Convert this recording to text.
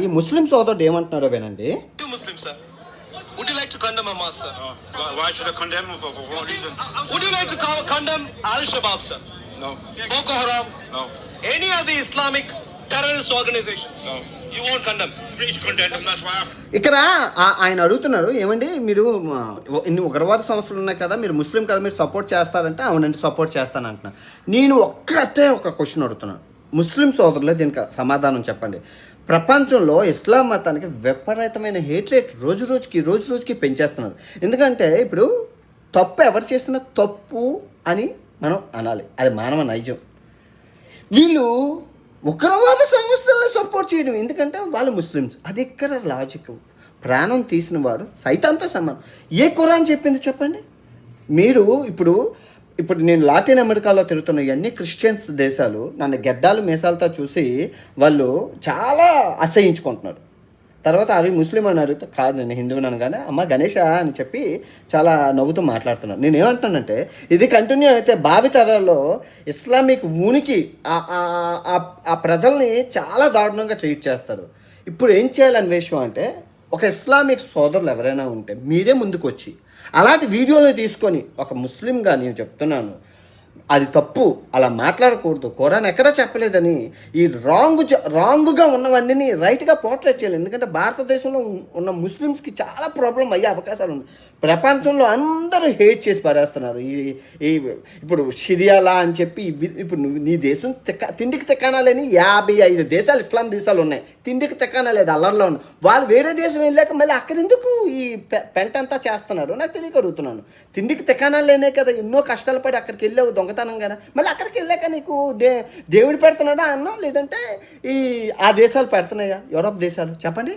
ఈ ముస్లిం సోదరుడు ఏమంటున్నారో వినండి. ఇక్కడ ఆయన అడుగుతున్నారు ఏమండి మీరు ఇన్ని ఉగ్రవాద సంస్థలు ఉన్నాయి కదా మీరు ముస్లిం కదా మీరు సపోర్ట్ చేస్తారంటే అవునండి సపోర్ట్ చేస్తాను చేస్తానంటున్నా నేను ఒక్కతే ఒక క్వశ్చన్ అడుగుతున్నాను. ముస్లిం సోదరులే దీనికి సమాధానం చెప్పండి. ప్రపంచంలో ఇస్లాం మతానికి విపరీతమైన హేట్ రేట్ రోజు రోజుకి రోజు రోజుకి పెంచేస్తున్నారు. ఎందుకంటే ఇప్పుడు తప్పు ఎవరు చేసిన తప్పు అని మనం అనాలి. అది మానవ నైజం. వీళ్ళు ఉగ్రవాద సంస్థలను సపోర్ట్ చేయడం. ఎందుకంటే వాళ్ళు ముస్లిమ్స్. అది ఇక్కడ లాజిక్ ప్రాణం తీసిన వాడు సైతంతో సమానం. ఏ కురాన్ చెప్పింది చెప్పండి? మీరు ఇప్పుడు ఇప్పుడు నేను లాటిన్ అమెరికాలో తిరుగుతున్న ఇవన్నీ క్రిస్టియన్స్ దేశాలు నన్ను గెడ్డాలు మీసాలతో చూసి వాళ్ళు చాలా అసహించుకుంటున్నారు. తర్వాత అవి ముస్లిం అని అడిగితే కాదు నేను హిందువుని అనగానే అమ్మ గణేష అని చెప్పి చాలా నవ్వుతూ మాట్లాడుతున్నాను నేను ఏమంటానంటే ఇది కంటిన్యూ అయితే భావితరాల్లో ఇస్లామిక్ ఉనికి ఆ- ఆ ప్రజల్ని చాలా దారుణంగా ట్రీట్ చేస్తారు. ఇప్పుడు ఏం చేయాలని విషయం అంటే ఒక ఇస్లామిక్ సోదరులు ఎవరైనా ఉంటే మీరే ముందుకు వచ్చి అలాంటి వీడియోలు తీసుకొని ఒక ముస్లింగా నేను చెప్తున్నాను అది తప్పు. అలా మాట్లాడకూడదు. ఖురాన్ ఎక్కడా చెప్పలేదని ఈ రాంగ్ రాంగ్గా ఉన్నవన్నీ రైట్గా పోర్ట్రేట్ చేయాలి. ఎందుకంటే భారతదేశంలో ఉన్న ముస్లిమ్స్కి చాలా ప్రాబ్లం అయ్యే అవకాశాలు ఉన్నాయి. ప్రపంచంలో అందరూ హేట్ చేసి పడేస్తున్నారు ఈ ఈ ఇప్పుడు షిరియాలా అని చెప్పి ఇప్పుడు నువ్వు నీ దేశం తిక్క తిండికి తిక్కానా లేని యాభై ఐదు దేశాలు ఇస్లాం దేశాలు ఉన్నాయి. తిండికి తిక్కానా లేదు అల్లర్లో ఉన్నాయి వాళ్ళు వేరే దేశం వెళ్ళాక మళ్ళీ అక్కడ ఎందుకు ఈ పె- పెంట అంతా చేస్తున్నారు? నాకు తెలియక అడుగుతున్నాను. తిండికి తిక్కానా లేనే కదా ఎన్నో కష్టాలు పడి అక్కడికి వెళ్ళావు దొంగతనం కదా. మళ్ళీ అక్కడికి వెళ్ళాక నీకు దే దేవుడు పెడుతున్నాడా అన్నా లేదంటే ఈ ఆ దేశాలు పెడుతున్నాయా? యూరోప్ దేశాలు? చెప్పండి.